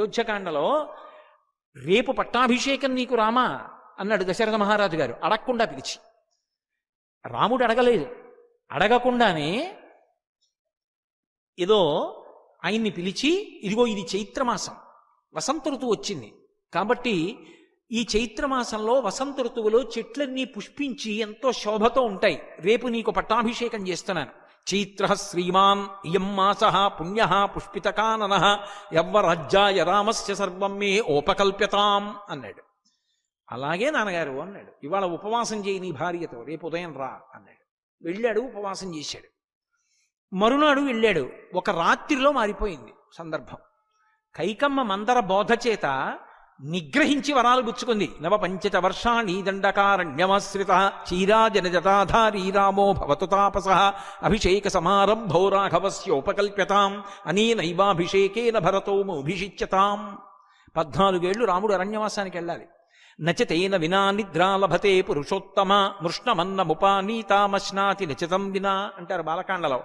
అయోధ్యకాండలో రేపు పట్టాభిషేకం నీకు రామా? అన్నాడు దశరథ మహారాజు గారు. అడగకుండా పిలిచి. రాముడు అడగలేదు. అడగకుండానే ఏదో ఆయన్ని పిలిచి ఇదిగో ఇది చైత్రమాసం. వసంత ఋతువు వచ్చింది. కాబట్టి ఈ చైత్రమాసంలో వసంత ఋతువులో చెట్లన్నీ పుష్పించి ఎంతో శోభతో ఉంటాయి. రేపు నీకు పట్టాభిషేకం చేస్తున్నాను. చైత్ర శ్రీమాన్ ఇయం మాస పుణ్య పుష్పితకానన యవ్వరాజ్యాయ రామస్య సర్వం మే ఓపకల్ప్యతాం అన్నాడు. అలాగే నాన్నగారు అన్నాడు. ఇవాళ ఉపవాసం చేయి నీ భార్యతో రేపు ఉదయం రా అన్నాడు. వెళ్ళాడు ఉపవాసం చేశాడు. మరునాడు వెళ్ళాడు. ఒక రాత్రిలో మారిపోయింది సందర్భం. కైకమ్మ మందర బోధ చేత నిగ్రహించి వరాలు పుచ్చుకుంది నవ పంచత వర్షాణి దండకారణ్యమాశ్రిత చీరాజన జటాధారీ రామో భవతు తాపస. అభిషేక సమారంభో రాఘవస్యోపకల్ప్యతాం. అనేనైవాభిషేకేన భరతోమభిషిచ్యతాం. పద్నాలుగేళ్ళు రాముడు అరణ్యవాసానికి వెళ్ళాలి. నచతేన వినా నిద్రా లభతే పురుషోత్తమ. మృష్ణమన్నముపానీతామశ్నాతి నచతం వినా అంటారు బాలకాండలో.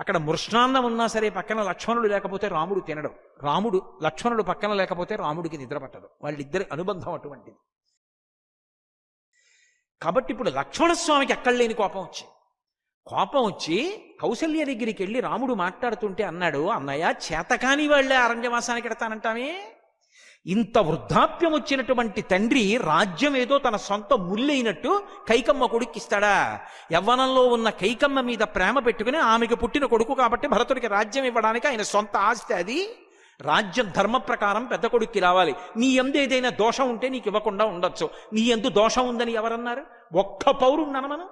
అక్కడ మృష్ణాన్నం ఉన్నా సరే పక్కన లక్ష్మణుడు లేకపోతే రాముడు తినడు. రాముడు లక్ష్మణుడు పక్కన లేకపోతే రాముడికి నిద్ర పట్టదు. వాళ్ళిద్దరి అనుబంధం అటువంటిది. కాబట్టి ఇప్పుడు లక్ష్మణస్వామికి ఎక్కడ లేని కోపం వచ్చింది కోపం వచ్చి కౌసల్య దగ్గరికి వెళ్ళి రాముడు మాట్లాడుతుంటే అన్నాడు అన్నయ్య చేతకాని వాళ్ళే అరణ్యవాసానికి ఎడతానంటామే ఇంత వృద్ధాప్యం వచ్చినటువంటి తండ్రి రాజ్యం ఏదో తన సొంత ముల్లైనట్టు కైకమ్మ కొడుక్కిస్తాడా? యవ్వనంలో ఉన్న కైకమ్మ మీద ప్రేమ పెట్టుకుని ఆమెకు పుట్టిన కొడుకు కాబట్టి భరతుడికి రాజ్యం ఇవ్వడానికి ఆయన సొంత ఆస్తి అది. రాజ్యం ధర్మ ప్రకారం పెద్ద కొడుక్కి రావాలి. నీ ఎందు ఏదైనా దోషం ఉంటే నీకు ఇవ్వకుండా ఉండొచ్చు. నీ ఎందు దోషం ఉందని ఎవరన్నారు? ఒక్క పౌరుణ్ణన మనం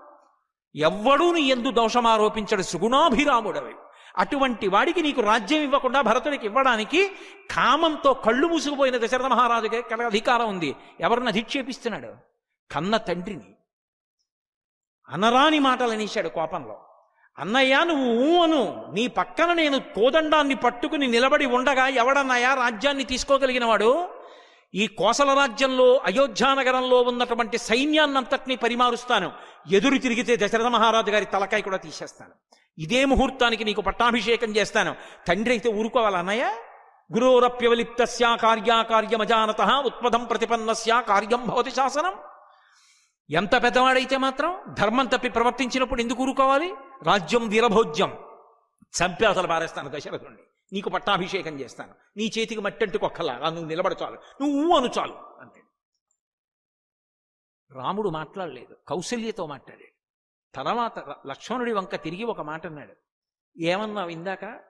ఎవ్వడూ నీ ఎందు దోషం ఆరోపించడు. సుగుణాభిరాముడవి. అటువంటి వాడికి నీకు రాజ్యం ఇవ్వకుండా భరతుడికి ఇవ్వడానికి కామంతో కళ్ళు మూసుకుపోయిన దశరథ మహారాజుకి కల అధికారం ఉంది. ఎవరిని అధిక్షేపిస్తున్నాడు? కన్న తండ్రిని. అనరాని మాటలు అనేశాడు కోపంలో. అన్నయ్య నువ్వు అను. నీ పక్కన నేను కోదండాన్ని పట్టుకుని నిలబడి ఉండగా ఎవడన్నయ్యా రాజ్యాన్ని తీసుకోగలిగిన వాడు ఈ కోసల రాజ్యంలో అయోధ్యానగరంలో ఉన్నటువంటి సైన్యాన్నంతటినీ పరిమారుస్తాను. ఎదురు తిరిగితే దశరథ మహారాజు గారి తలకాయ కూడా తీసేస్తాను. ఇదే ముహూర్తానికి నీకు పట్టాభిషేకం చేస్తాను. తండ్రి అయితే ఊరుకోవాలన్నయ్య గురోరప్యవలిప్తస్యా కార్యాకార్యమజానత ఉత్పదం ప్రతిపన్నస్యా కార్యం భవతి శాసనం. ఎంత పెద్దవాడైతే మాత్రం ధర్మం తప్పి ప్రవర్తించినప్పుడు ఎందుకు ఊరుకోవాలి? రాజ్యం వీరభోజ్యం. చంపి అసలు పారేస్తాను దశరథుణ్ణి. నీకు పట్టాభిషేకం చేస్తాను. నీ చేతికి మట్టంటి కొక్కలా నువ్వు నిలబడ చాలు. నువ్వు అనుచాలు అను చాలు అంతే రాముడు మాట్లాడలేదు. కౌశల్యతో మాట్లాడాడు. తర్వాత లక్ష్మణుడి వంక తిరిగి ఒక మాట అన్నాడు. ఏమన్నావు ఇందాక?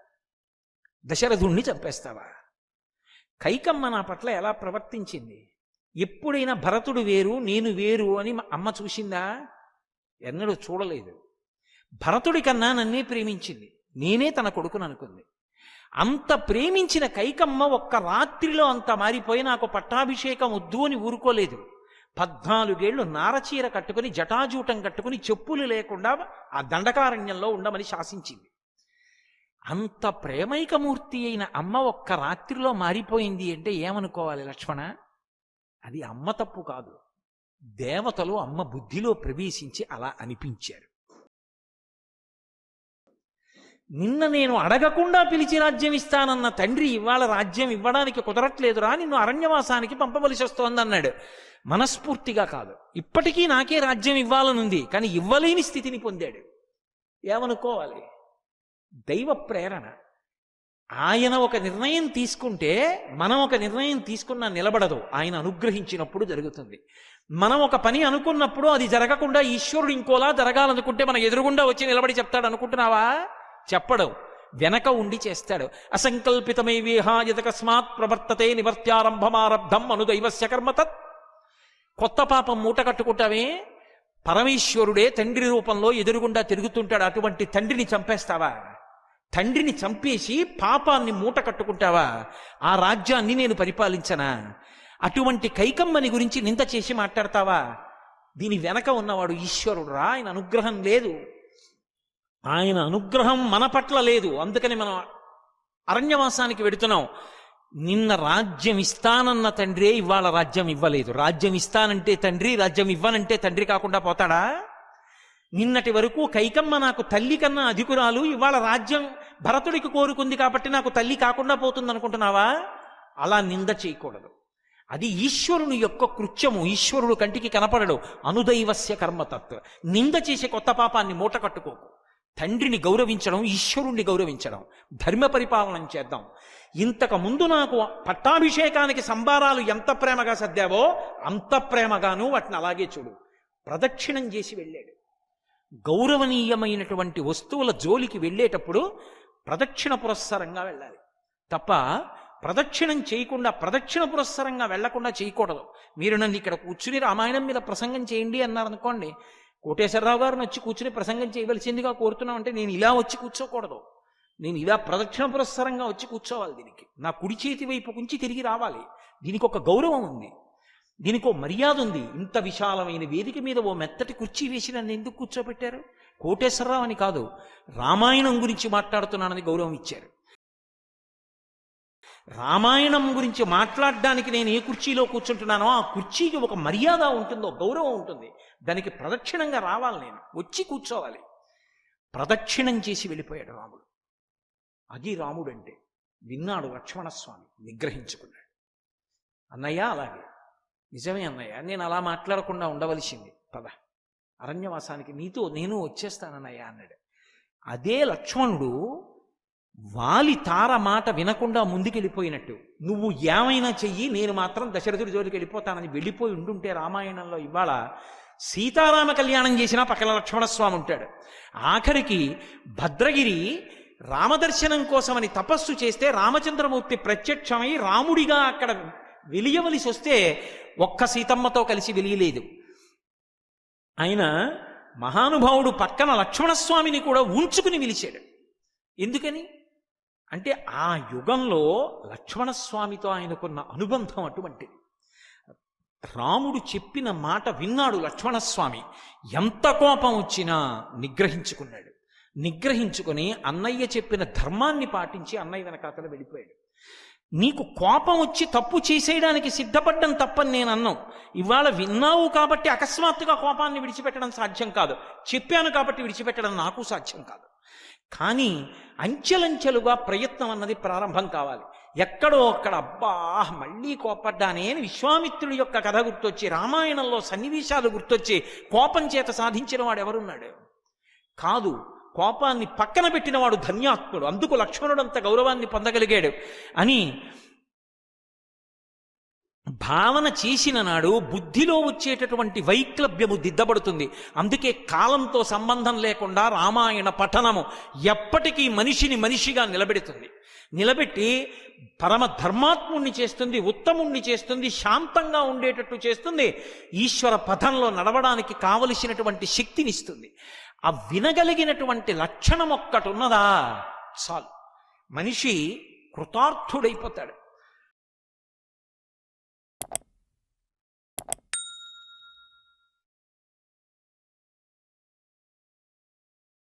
దశరథుణ్ణి చంపేస్తావా? కైకమ్మ నా పట్ల ఎలా ప్రవర్తించింది? ఎప్పుడైనా భరతుడు వేరు నేను వేరు అని మా అమ్మ చూసిందా? ఎన్నడూ చూడలేదు. భరతుడి కన్నా నన్నే ప్రేమించింది. నేనే తన కొడుకును అనుకుంది. అంత ప్రేమించిన కైకమ్మ ఒక్క రాత్రిలో అంత మారిపోయి నాకు పట్టాభిషేకం వద్దు అని ఊరుకోలేదు. పద్నాలుగేళ్ళు నారచీర కట్టుకుని జటాజూటం కట్టుకుని చెప్పులు లేకుండా ఆ దండకారణ్యంలో ఉండమని శాసించింది. అంత ప్రేమైకమూర్తి అయిన అమ్మ ఒక్క రాత్రిలో మారిపోయింది అంటే ఏమనుకోవాలి లక్ష్మణ? అది అమ్మ తప్పు కాదు. దేవతలు అమ్మ బుద్ధిలో ప్రవేశించి అలా అనిపించారు. నిన్న నేను అడగకుండా పిలిచి రాజ్యం ఇస్తానన్న తండ్రి ఇవాళ రాజ్యం ఇవ్వడానికి కుదరట్లేదురా నిన్ను అరణ్యవాసానికి పంపవలసి వస్తోందన్నాడు మనస్ఫూర్తిగా కాదు. ఇప్పటికీ నాకే రాజ్యం ఇవ్వాలనుంది కానీ ఇవ్వలేని స్థితిని పొందాడు. ఏమనుకోవాలి? దైవ ప్రేరణ. ఆయన ఒక నిర్ణయం తీసుకుంటే మనం ఒక నిర్ణయం తీసుకున్నా నిలబడదు. ఆయన అనుగ్రహించినప్పుడు జరుగుతుంది. మనం ఒక పని అనుకున్నప్పుడు అది జరగకుండా ఈశ్వరుడు ఇంకోలా జరగాలనుకుంటే మన ఎదురుగుండా వచ్చి నిలబడి చెప్తాడు అనుకుంటున్నావా? చెప్పడు వెనక ఉండి చేస్తాడు. అసంకల్పితమై విహాయతకస్మాత్ ప్రవర్తతే నివర్త్యారంభమారబ్ధం అనుదైవస్య కర్మతత్ కొత్త పాపం మూట కట్టుకుంటామే పరమేశ్వరుడే తండ్రి రూపంలో ఎదురుగుండా తిరుగుతుంటాడు. అటువంటి తండ్రిని చంపేస్తావా? తండ్రిని చంపేసి పాపాన్ని మూట కట్టుకుంటావా? ఆ రాజ్యాన్ని నేను పరిపాలించనా? అటువంటి కైకమ్మని గురించి నింద చేసి మాట్లాడతావా? దీని వెనక ఉన్నవాడు ఈశ్వరుడు రా ఆయన అనుగ్రహం లేదు. ఆయన అనుగ్రహం మన పట్ల లేదు. అందుకని మనం అరణ్యవాసానికి వెడుతున్నాం. నిన్న రాజ్యం ఇస్తానన్న తండ్రే ఇవాళ రాజ్యం ఇవ్వలేదు. రాజ్యం ఇస్తానంటే తండ్రి రాజ్యం ఇవ్వనంటే తండ్రి కాకుండా పోతాడా? నిన్నటి వరకు కైకమ్మ నాకు తల్లి కన్నా అధికురాలు ఇవాళ రాజ్యం భరతుడికి కోరుకుంది కాబట్టి నాకు తల్లి కాకుండా పోతుంది అనుకుంటున్నావా అలా నింద చేయకూడదు. అది ఈశ్వరుని యొక్క కృత్యము. ఈశ్వరుడు కంటికి కనపడడు. అనుదైవస్య కర్మతత్వ నింద చేసే కొత్త పాపాన్ని మూట కట్టుకోకు. తండ్రిని గౌరవించడం ఈశ్వరుణ్ణి గౌరవించడం. ధర్మ పరిపాలన చేద్దాం. ఇంతకు ముందు నాకు పట్టాభిషేకానికి సంబారాలు ఎంత ప్రేమగా సర్దావో అంత ప్రేమగాను వాటిని అలాగే చూడు. ప్రదక్షిణం చేసి వెళ్ళాడు. గౌరవనీయమైనటువంటి వస్తువుల జోలికి వెళ్ళేటప్పుడు ప్రదక్షిణ పురస్సరంగా వెళ్ళాలి. తప్ప ప్రదక్షిణం చేయకుండా ప్రదక్షిణ పురస్సరంగా వెళ్ళకుండా చేయకూడదు. మీరు నన్ను ఇక్కడ కూర్చుని రామాయణం మీద ప్రసంగం చేయండి అన్నారనుకోండి కోటేశ్వరరావు గారిని వచ్చి కూర్చుని ప్రసంగం చేయవలసిందిగా కోరుతున్నాం అంటే నేను ఇలా వచ్చి కూర్చోకూడదు. నేను ఇలా ప్రదక్షిణ పురస్సరంగా వచ్చి కూర్చోవాలి దీనికి. నా కుడి చేతి వైపు నుంచి తిరిగి రావాలి. దీనికి ఒక గౌరవం ఉంది. దీనికి ఓ మర్యాద ఉంది. ఇంత విశాలమైన వేదిక మీద ఓ మెత్తటి కుర్చీ వేసి నన్ను ఎందుకు కూర్చోబెట్టారు? కోటేశ్వరరావు అని కాదు రామాయణం గురించి మాట్లాడుతున్నానని గౌరవం ఇచ్చారు. రామాయణం గురించి మాట్లాడడానికి నేను ఏ కుర్చీలో కూర్చుంటున్నానో ఆ కుర్చీకి ఒక మర్యాద ఉంటుందో గౌరవం ఉంటుంది. దానికి ప్రదక్షిణంగా రావాలి నేను. వచ్చి కూర్చోవాలి. ప్రదక్షిణం చేసి వెళ్ళిపోయాడు రాముడు. అది రాముడు అంటే విన్నాడు లక్ష్మణస్వామి నిగ్రహించుకున్నాడు. అన్నయ్య అలాగే. నిజమే అన్నయ్య నేను అలా మాట్లాడకుండా ఉండవలసింది. పద. అరణ్యవాసానికి నీతో నేను వచ్చేస్తానన్నయ్య అన్నాడు. అదే లక్ష్మణుడు వాలి తార మాట వినకుండా ముందుకెళ్ళిపోయినట్టు. నువ్వు ఏమైనా చెయ్యి నేను మాత్రం దశరథుడి జోలికి వెళ్ళిపోతానని వెళ్ళిపోయి ఉండుంటే రామాయణంలో ఇవాళ సీతారామ కళ్యాణం చేసినా పక్కన లక్ష్మణస్వామి ఉంటాడు. ఆఖరికి భద్రగిరి రామదర్శనం కోసమని తపస్సు చేస్తే రామచంద్రమూర్తి ప్రత్యక్షమై రాముడిగా అక్కడ వెలియవలసి వస్తే ఒక్క సీతమ్మతో కలిసి వెలియలేదు. ఆయన మహానుభావుడు పక్కన లక్ష్మణస్వామిని కూడా ఉంచుకుని పిలిచాడు ఎందుకని? అంటే ఆ యుగంలో లక్ష్మణస్వామితో ఆయనకున్న అనుబంధం అటువంటిది. రాముడు చెప్పిన మాట విన్నాడు లక్ష్మణస్వామి. ఎంత కోపం వచ్చినా నిగ్రహించుకున్నాడు. నిగ్రహించుకొని అన్నయ్య చెప్పిన ధర్మాన్ని పాటించి అన్నయ్య వెనకాతల వెళ్ళిపోయాడు. నీకు కోపం వచ్చి తప్పు చేసేయడానికి సిద్ధపడ్డం తప్పని నేను అన్నాం. ఇవాళ విన్నావు కాబట్టి అకస్మాత్తుగా కోపాన్ని విడిచిపెట్టడం సాధ్యం కాదు. చెప్పాను కాబట్టి విడిచిపెట్టడం నాకు సాధ్యం కాదు. కానీ అంచెలంచెలుగా ప్రయత్నం అన్నది ప్రారంభం కావాలి. ఎక్కడో అక్కడ అబ్బా మళ్ళీ కోపడ్డానే అని విశ్వామిత్రుడి యొక్క కథ గుర్తొచ్చి రామాయణంలో సన్నివేశాలు గుర్తొచ్చి కోపం చేత సాధించిన వాడు ఎవరున్నాడు? కాదు కోపాన్ని పక్కన పెట్టినవాడు ధన్యాత్ముడు. అందుకు లక్ష్మణుడంత గౌరవాన్ని పొందగలిగాడు అని భావన చేసిన నాడు బుద్ధిలో వచ్చేటటువంటి వైక్లభ్యము దిద్దబడుతుంది. అందుకే కాలంతో సంబంధం లేకుండా రామాయణ పఠనము ఎప్పటికీ మనిషిని మనిషిగా నిలబెడుతుంది. నిలబెట్టి పరమ ధర్మాత్ముణ్ణి చేస్తుంది ఉత్తముణ్ణి చేస్తుంది శాంతంగా ఉండేటట్టు చేస్తుంది ఈశ్వర పథంలో నడవడానికి కావలసినటువంటి శక్తినిస్తుంది. ఆ వినగలిగినటువంటి లక్షణం ఒక్కటి ఉన్నదా? చాలు. మనిషి కృతార్థుడైపోతాడు.